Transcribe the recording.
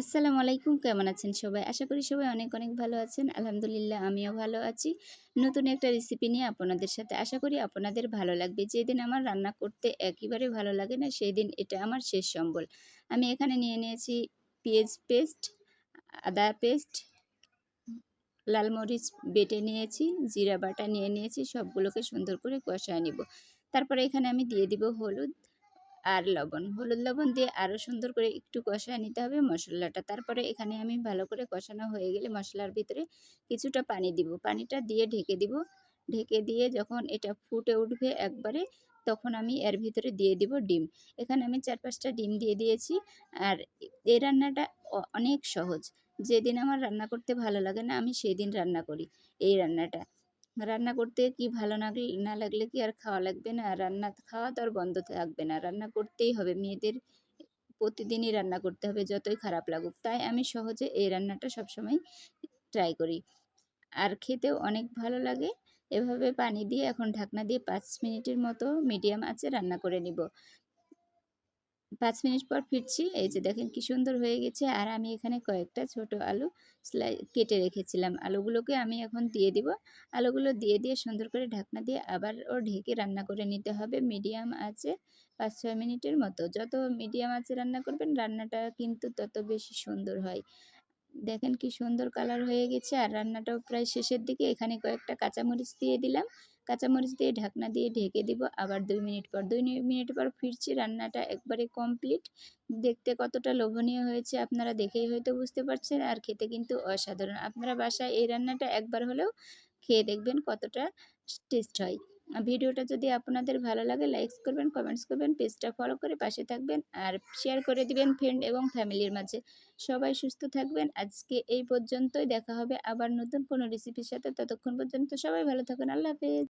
আসসালামু আলাইকুম, কেমন আছেন সবাই? আশা করি সবাই অনেক অনেক ভালো আছেন। আলহামদুলিল্লাহ, আমিও ভালো আছি। নতুন একটা রেসিপি নিয়ে আপনাদের সাথে আশা করি আপনাদের ভালো লাগবে। যেদিন আমার রান্না করতে একেবারে ভালো লাগে না সেই দিন এটা আমার শেষ সম্বল। আমি এখানে নিয়ে নিয়েছি পেঁয়াজ পেস্ট, আদা পেস্ট, লাল মরিচ বেটে নিয়েছি, জিরা বাটা নিয়ে নিয়েছি, সবগুলোকে সুন্দর করে কষায় নিব। তারপরে এখানে আমি দিয়ে দিব হলুদ আর লবণ, হলুদ লবণ দিয়ে আরও সুন্দর করে একটু কষায় নিতে হবে মশলাটা। তারপরে এখানে আমি ভালো করে কষানো হয়ে গেলে মশলার ভিতরে কিছুটা পানি দিব। পানিটা দিয়ে ঢেকে দিব। ঢেকে দিয়ে যখন এটা ফুটে উঠবে একবারে, তখন আমি এর ভিতরে দিয়ে দিব ডিম। এখানে আমি চার পাঁচটা ডিম দিয়ে দিয়েছি। আর এই রান্নাটা অনেক সহজ। যেদিন আমার রান্না করতে ভালো লাগে না, আমি সেই দিন রান্না করি এই রান্নাটা। রান্না করতে কি ভালো না লাগলে কি আর খাওয়া লাগবে না? রান্না খাওয়া তো আর বন্ধ থাকবে না। রান্না করতেই হবে। মেয়েদের প্রতিদিনই রান্না করতে হবে, যতই খারাপ লাগুক। তাই আমি সহজে এই রান্নাটা সবসময় ট্রাই করি। আর খেতেও অনেক ভালো লাগে। এভাবে পানি দিয়ে, এখন ঢাকনা দিয়ে পাঁচ মিনিটের মতো মিডিয়াম আছে রান্না করে নিব। পাঁচ মিনিট পর ফিরছি। এই যে দেখেন কি সুন্দর হয়ে গেছে। আর আমি এখানে কয়েকটা ছোট আলু স্লাই, কেটে রেখেছিলাম। আলুগুলোকে আমি এখন দিয়ে দিব। আলুগুলো দিয়ে দিয়ে সুন্দর করে ঢাকনা দিয়ে আবার ও ঢেকে রান্না করে নিতে হবে। মিডিয়াম আছে পাঁচ, ছয় মিনিটের মতো। যত মিডিয়াম আছে রান্না করবেন, রান্নাটা কিন্তু তত বেশি সুন্দর হয়। দেখেন কি সুন্দর কালার হয়ে গেছে। আর রান্নাটাও প্রায় শেষের দিকে এখানে কয়েকটা কাঁচামরিচ দিয়ে দিলাম। কাঁচামরিচ দিয়ে ঢাকনা দিয়ে ঢেকে দিব। আবার দুই মিনিট পর, দুই মিনিট পর ফিরছি রান্নাটা একবারে কমপ্লিট দেখতে কতটা লোভনীয় হয়েছে আপনারা দেখেই হয়তো বুঝতে পারছেন। আর খেতে কিন্তু অসাধারণ। আপনারা বাসায় এই রান্নাটা একবার হলেও খেয়ে দেখবেন কতটা টেস্ট হয়। ভিডিওটা যদি আপনাদের ভালো লাগে লাইকস করবেন কমেন্টস করবেন পেজটা ফলো করে পাশে থাকবেন আর শেয়ার করে দিবেন ফ্রেন্ড এবং ফ্যামিলির মাঝে। সবাই সুস্থ থাকবেন। আজকে এই পর্যন্তই। দেখা হবে আবার নতুন কোনো রেসিপির সাথে। ততক্ষণ পর্যন্ত সবাই ভালো থাকুন। আল্লাহ হাফেজ।